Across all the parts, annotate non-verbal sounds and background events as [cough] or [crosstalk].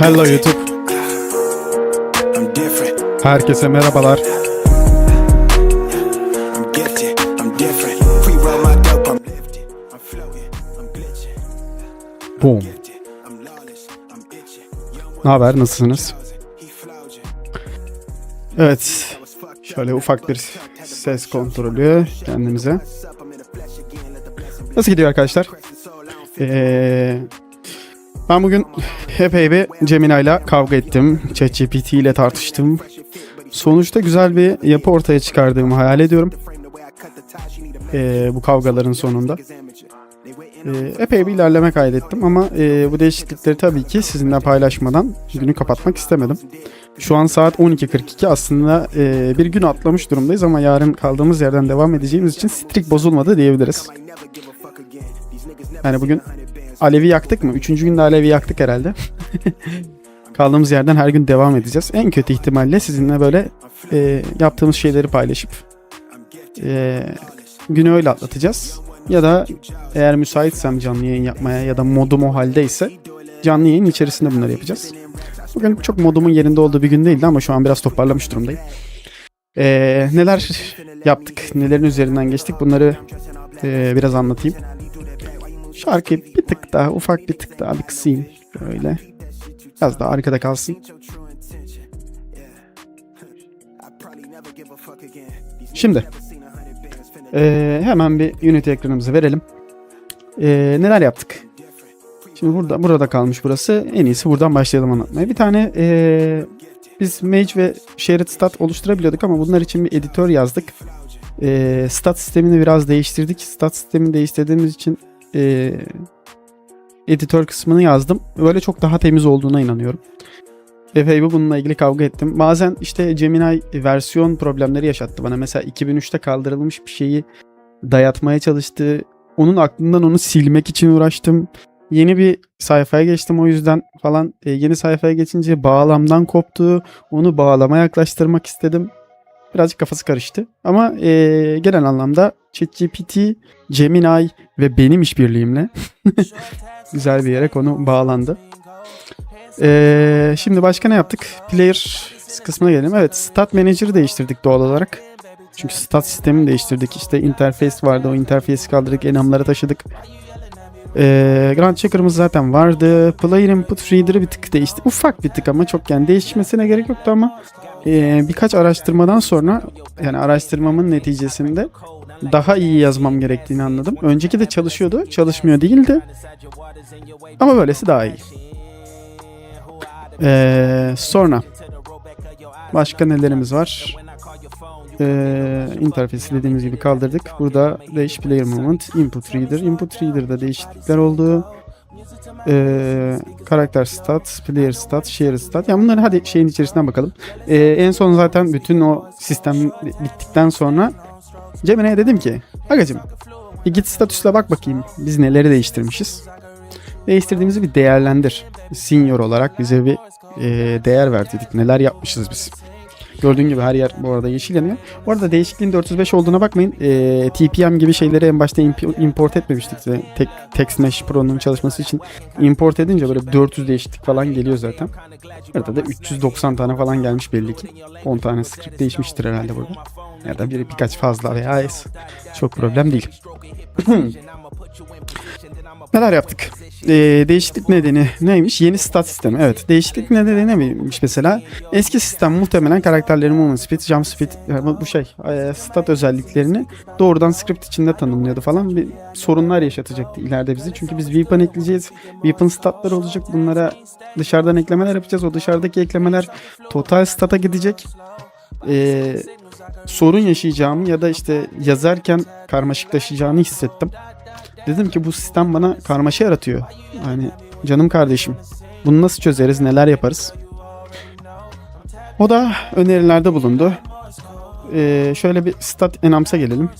Hello YouTube. Herkese merhabalar. Boom. Ne haber? Nasılsınız? Evet. Şöyle ufak bir ses kontrolü kendimize. Nasıl gidiyor arkadaşlar? Ee, ben bugün epey bir Gemini ile kavga ettim. ChatGPT ile tartıştım. Sonuçta güzel bir yapı ortaya çıkardığımı hayal ediyorum. Ee, bu kavgaların sonunda. Ee, epey bir ilerleme kaydettim ama e, bu değişiklikleri tabii ki sizinle paylaşmadan günü kapatmak istemedim. Şu an saat 12.42 aslında e, bir gün atlamış durumdayız ama yarın kaldığımız yerden devam edeceğimiz için strik bozulmadı diyebiliriz. Yani bugün. Alevi yaktık mı? Üçüncü günde Alevi yaktık herhalde. [laughs] Kaldığımız yerden her gün devam edeceğiz. En kötü ihtimalle sizinle böyle e, yaptığımız şeyleri paylaşıp e, günü öyle atlatacağız. Ya da eğer müsaitsem canlı yayın yapmaya ya da modum o haldeyse canlı yayın içerisinde bunları yapacağız. Bugün çok modumun yerinde olduğu bir gün değildi ama şu an biraz toparlamış durumdayım. E, neler yaptık, nelerin üzerinden geçtik bunları e, biraz anlatayım. Şarkıyı bir tık daha, ufak bir tık daha bir kısayım. Böyle. Biraz daha arkada kalsın. Şimdi never seen a hundred bands. Finna e, hemen bir Unity ekranımızı verelim. E, neler yaptık? Şimdi burada burada kalmış burası. En iyisi buradan başlayalım anlatmaya. Bir tane e, biz Mage ve Shared Stat oluşturabiliyorduk ama bunlar için bir editör yazdık. E, stat sistemini biraz değiştirdik. Stat sistemini değiştirdiğimiz için e, editör kısmını yazdım. Böyle çok daha temiz olduğuna inanıyorum. Epey bir bununla ilgili kavga ettim. Bazen işte Gemini versiyon problemleri yaşattı bana. Mesela 2003'te kaldırılmış bir şeyi dayatmaya çalıştı. Onun aklından onu silmek için uğraştım. Yeni bir sayfaya geçtim o yüzden falan. E, yeni sayfaya geçince bağlamdan koptu. Onu bağlama yaklaştırmak istedim. Birazcık kafası karıştı. Ama e, genel anlamda ChatGPT, Gemini ve benim işbirliğimle [laughs] [laughs] güzel bir yere konu bağlandı. E, şimdi başka ne yaptık? Player kısmına gelelim. Evet, Stat Manager'ı değiştirdik doğal olarak. Çünkü stat sistemini değiştirdik. İşte interface vardı. O interface'i kaldırdık. Enamlara taşıdık. Ee, Grand Checker'ımız zaten vardı. Player Input Reader'ı bir tık değişti. Ufak bir tık ama çok yani değişmesine gerek yoktu ama ee, birkaç araştırmadan sonra yani araştırmamın neticesinde daha iyi yazmam gerektiğini anladım. Önceki de çalışıyordu. Çalışmıyor değildi. Ama böylesi daha iyi. Ee, sonra başka nelerimiz var? Ee, interface'i dediğimiz gibi kaldırdık. Burada değiş player movement, input reader. Input reader'da değişiklikler oldu. Ee, karakter stat, player stat, share stat. Yani bunları hadi şeyin içerisinden bakalım. Ee, en son zaten bütün o sistem bittikten sonra Gemini'ye dedim ki Agacım bir git statüsle bak bakayım biz neleri değiştirmişiz. Değiştirdiğimizi bir değerlendir. Senior olarak bize bir e, değer ver dedik. Neler yapmışız biz. Gördüğün gibi her yer bu arada yeşil yanıyor. Bu arada değişikliğin 405 olduğuna bakmayın. Ee, TPM gibi şeyleri en başta imp- import etmemiştik. Tek, TextMesh Pro'nun çalışması için import edince böyle 400 değişiklik falan geliyor zaten. Burada da 390 tane falan gelmiş belli ki. 10 tane script değişmiştir herhalde burada. Ya da bir, birkaç fazla veya az. Çok problem değil. [clears throat] Neler yaptık? Ee, değişiklik nedeni neymiş? Yeni stat sistemi. Evet. Değişiklik nedeni neymiş mesela? Eski sistem muhtemelen karakterlerin movement speed, jump speed yani bu şey e, stat özelliklerini doğrudan script içinde tanımlıyordu falan. Bir sorunlar yaşatacaktı ileride bizi. Çünkü biz weapon ekleyeceğiz. Weapon statları olacak. Bunlara dışarıdan eklemeler yapacağız. O dışarıdaki eklemeler total stata gidecek. Ee, sorun yaşayacağımı ya da işte yazarken karmaşıklaşacağını hissettim. Dedim ki bu sistem bana karmaşa yaratıyor. Yani canım kardeşim bunu nasıl çözeriz neler yaparız? O da önerilerde bulundu. Ee, şöyle bir stat enams'a gelelim.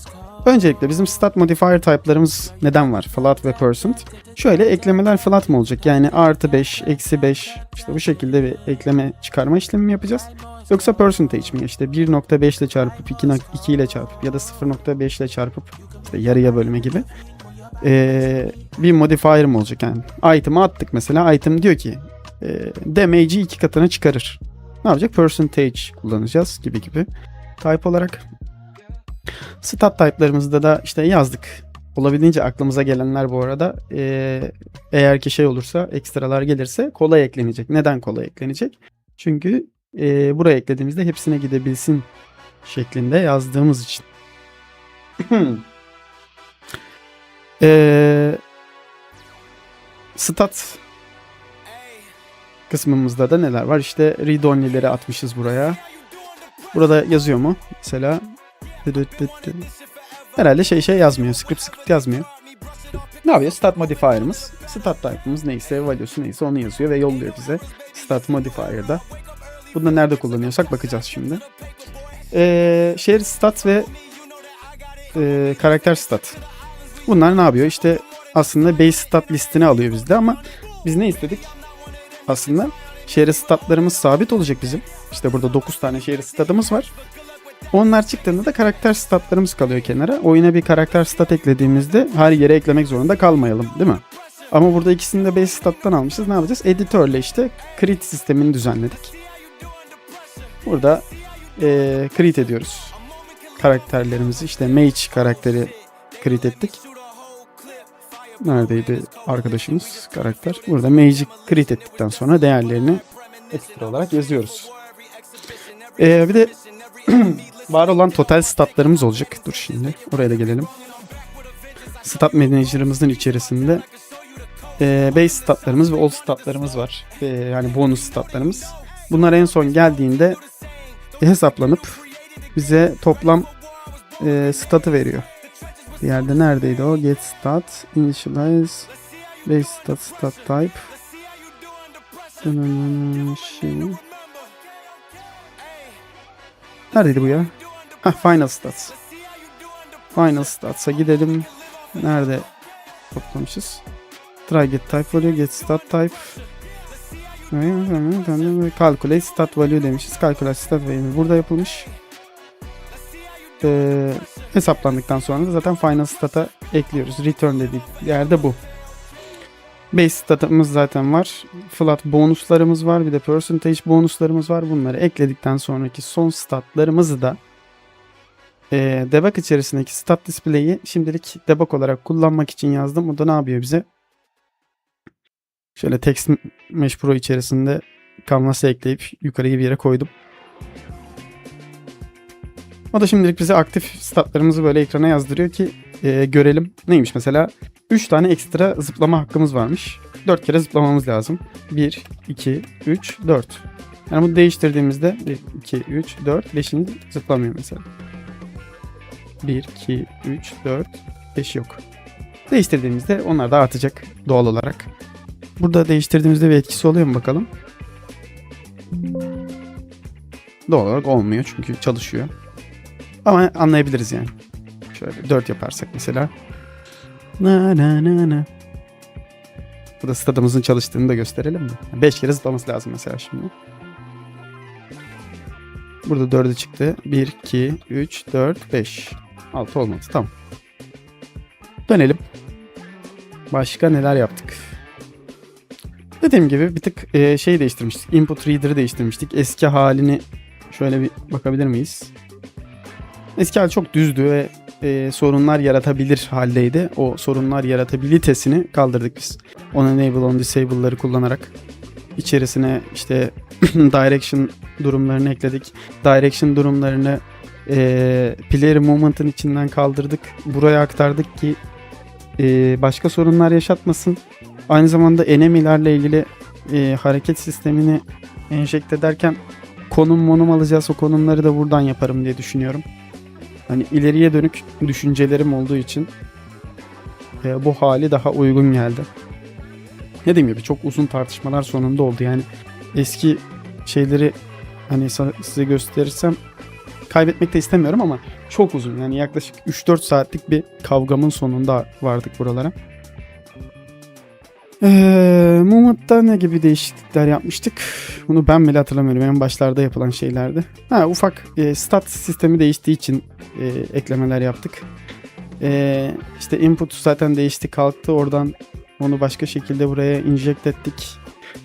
Öncelikle bizim stat modifier type'larımız neden var? Flat ve percent. Şöyle eklemeler flat mı olacak? Yani artı 5, eksi 5 işte bu şekilde bir ekleme çıkarma işlemi mi yapacağız? Yoksa percentage mi? İşte 1.5 ile çarpıp 2, 2 ile çarpıp ya da 0.5 ile çarpıp işte yarıya bölme gibi ee, bir modifier mi olacak yani? Item'ı attık mesela. Item diyor ki e, damage'i iki katına çıkarır. Ne yapacak? Percentage kullanacağız gibi gibi. Type olarak. Stat type'larımızda da işte yazdık. Olabildiğince aklımıza gelenler bu arada e, eğer ki şey olursa ekstralar gelirse kolay eklenecek. Neden kolay eklenecek? Çünkü e, buraya eklediğimizde hepsine gidebilsin şeklinde yazdığımız için. [clears throat] e, stat kısmımızda da neler var? İşte read only'leri atmışız buraya. Burada yazıyor mu? Mesela herhalde şey şey yazmıyor. Script script yazmıyor. Ne yapıyor? Stat modifier'ımız. Stat type'ımız neyse, value'su neyse onu yazıyor ve yolluyor bize. Stat modifier'da. Bunu da nerede kullanıyorsak bakacağız şimdi. Ee, şehir stat ve e, karakter stat. Bunlar ne yapıyor? İşte aslında base stat listini alıyor bizde ama biz ne istedik? Aslında şehir statlarımız sabit olacak bizim. İşte burada 9 tane şehir statımız var. Onlar çıktığında da karakter statlarımız kalıyor kenara. Oyuna bir karakter stat eklediğimizde her yere eklemek zorunda kalmayalım değil mi? Ama burada ikisini de base stat'tan almışız. Ne yapacağız? Editörle işte crit sistemini düzenledik. Burada eee create ediyoruz. Karakterlerimizi işte mage karakteri create ettik. Neredeydi arkadaşımız karakter? Burada mage'i create ettikten sonra değerlerini ekstra olarak yazıyoruz. Eee bir de [clears throat] var olan total statlarımız olacak. Dur şimdi oraya da gelelim. Stat Manager'ımızın içerisinde eee base statlarımız ve all statlarımız var. Eee, yani bonus statlarımız. Bunlar en son geldiğinde hesaplanıp bize toplam eee statı veriyor. Bir yerde neredeydi o? Get stat, initialize, base stat, stat type. Şey. Neredeydi bu ya? Hah, Final Stats. Final Stats'a gidelim. Nerede toplamışız? Try get type value, get stat type. Calculate stat value demişiz. Calculate stat value burada yapılmış. Ee, hesaplandıktan sonra da zaten final stat'a ekliyoruz. Return dediği yerde bu. Base statımız zaten var. Flat bonuslarımız var. Bir de percentage bonuslarımız var. Bunları ekledikten sonraki son statlarımızı da e, debug içerisindeki stat display'i şimdilik debug olarak kullanmak için yazdım. O da ne yapıyor bize? Şöyle text mesh pro içerisinde canvas'a ekleyip yukarıya bir yere koydum. O da şimdilik bize aktif statlarımızı böyle ekrana yazdırıyor ki e, görelim. Neymiş mesela? 3 tane ekstra zıplama hakkımız varmış. 4 kere zıplamamız lazım. 1, 2, 3, 4. Yani bunu değiştirdiğimizde 1, 2, 3, 4, 5. zıplamıyor mesela. 1, 2, 3, 4, 5 yok. Değiştirdiğimizde onlar da artacak doğal olarak. Burada değiştirdiğimizde bir etkisi oluyor mu bakalım? Doğal olarak olmuyor çünkü çalışıyor. Ama anlayabiliriz yani. Şöyle 4 yaparsak mesela. Na na na na. Burada stadımızın çalıştığını da gösterelim mi? 5 kere zıplaması lazım mesela şimdi. Burada 4'e çıktı. 1, 2, 3, 4, 5. 6 olmadı. Tamam. Dönelim. Başka neler yaptık? Dediğim gibi bir tık e, şey değiştirmiştik. Input Reader'ı değiştirmiştik. Eski halini şöyle bir bakabilir miyiz? Eski çok düzdü ve e, sorunlar yaratabilir haldeydi. O sorunlar yaratabilitesini kaldırdık biz. On enable on disable'ları kullanarak içerisine işte [clears throat] direction durumlarını ekledik. Direction durumlarını e, player movement'ın içinden kaldırdık. Buraya aktardık ki e, başka sorunlar yaşatmasın. Aynı zamanda enemy'lerle ilgili e, hareket sistemini enjekte ederken konum monum alacağız. O konumları da buradan yaparım diye düşünüyorum. Hani ileriye dönük düşüncelerim olduğu için e, bu hali daha uygun geldi. Ne diyeyim gibi çok uzun tartışmalar sonunda oldu. Yani eski şeyleri hani size gösterirsem kaybetmek de istemiyorum ama çok uzun. Yani yaklaşık 3-4 saatlik bir kavgamın sonunda vardık buralara. Ee, Movement'ta ne gibi değişiklikler yapmıştık? Bunu ben bile hatırlamıyorum. En başlarda yapılan şeylerdi. Ha ufak e, stat sistemi değiştiği için e, eklemeler yaptık. E, işte input zaten değişti kalktı. Oradan onu başka şekilde buraya inject ettik.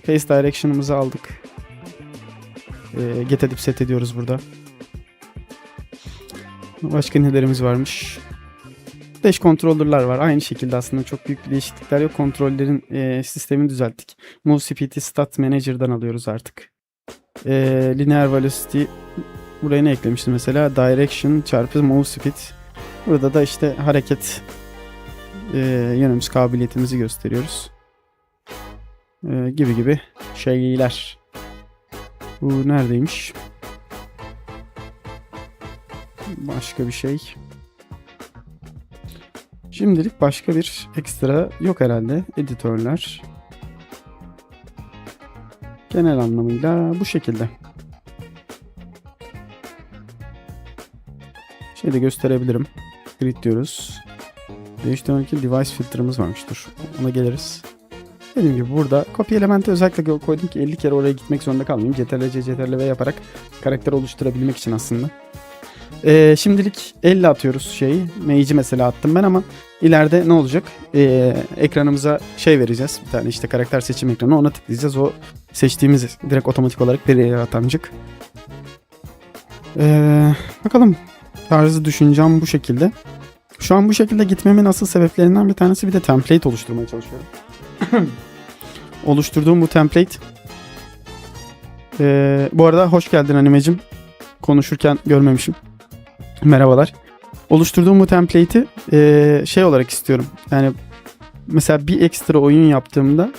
Face Direction'ımızı aldık. Ee, get edip set ediyoruz burada. Başka nelerimiz varmış? Dash controller'lar var. Aynı şekilde aslında çok büyük bir değişiklikler yok. Kontrollerin e, sistemini düzelttik. Move Stat Manager'dan alıyoruz artık. E, linear Velocity buraya ne eklemiştim mesela? Direction çarpı Move Speed. Burada da işte hareket e, yönümüz kabiliyetimizi gösteriyoruz. E, gibi gibi şeyler. Bu neredeymiş? Başka bir şey. Şimdilik başka bir ekstra yok herhalde. Editörler. Genel anlamıyla bu şekilde. Şey de gösterebilirim. Grid diyoruz. Değiştiren device filtremiz varmış. Dur. Ona geliriz. Dediğim gibi burada copy elementi özellikle koydum ki 50 kere oraya gitmek zorunda kalmayayım. CTRL C, CTRL V yaparak karakter oluşturabilmek için aslında. Ee, şimdilik 50 atıyoruz şeyi. Mage'i mesela attım ben ama ileride ne olacak? Ee, ekranımıza şey vereceğiz. Bir tane işte karakter seçim ekranı ona tıklayacağız. O seçtiğimiz direkt otomatik olarak bir atanacak. Ee, bakalım tarzı düşüncem bu şekilde. Şu an bu şekilde gitmemin asıl sebeplerinden bir tanesi bir de template oluşturmaya çalışıyorum. [coughs] Oluşturduğum bu template Ee, bu arada hoş geldin animecim. Konuşurken görmemişim. Merhabalar. Oluşturduğum bu template'i ee, şey olarak istiyorum. Yani mesela bir ekstra oyun yaptığımda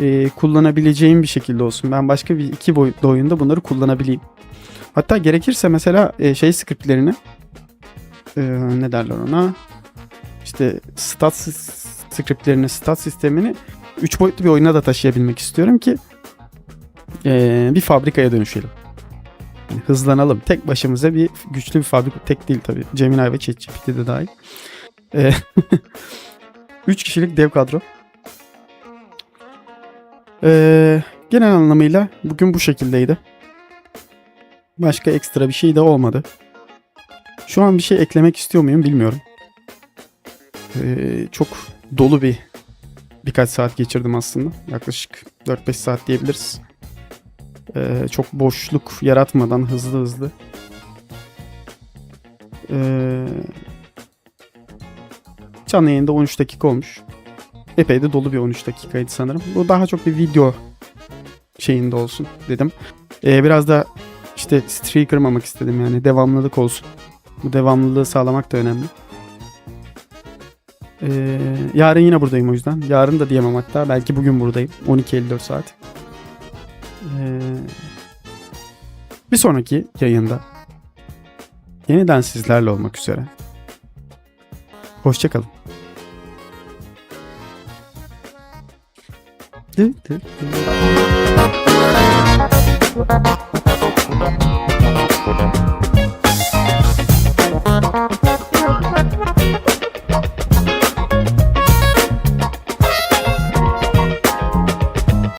ee, kullanabileceğim bir şekilde olsun. Ben başka bir iki boyutlu oyunda bunları kullanabileyim. Hatta gerekirse mesela ee, şey scriptlerini ee, ne derler ona? İşte stat scriptlerini, stat sistemini 3 boyutlu bir oyuna da taşıyabilmek istiyorum ki ee, bir fabrikaya dönüşelim. Yani hızlanalım. Tek başımıza bir güçlü bir fabrika. Tek değil tabii. Gemini ve ChatGPT de dahil. [laughs] 3 kişilik dev kadro. Ee, genel anlamıyla bugün bu şekildeydi. Başka ekstra bir şey de olmadı. Şu an bir şey eklemek istiyor muyum bilmiyorum. Ee, çok dolu bir birkaç saat geçirdim aslında. Yaklaşık 4-5 saat diyebiliriz. Ee, çok boşluk yaratmadan hızlı hızlı. Ee, canlı yayında 13 dakika olmuş. Epey de dolu bir 13 dakikaydı sanırım. Bu daha çok bir video şeyinde olsun dedim. Ee, biraz da işte streak kırmamak istedim yani devamlılık olsun. Bu devamlılığı sağlamak da önemli. Ee, yarın yine buradayım o yüzden. Yarın da diyemem hatta. Belki bugün buradayım. 12.54 saat. Ee, bir sonraki yayında yeniden sizlerle olmak üzere. Hoşçakalın. Dı dı dı.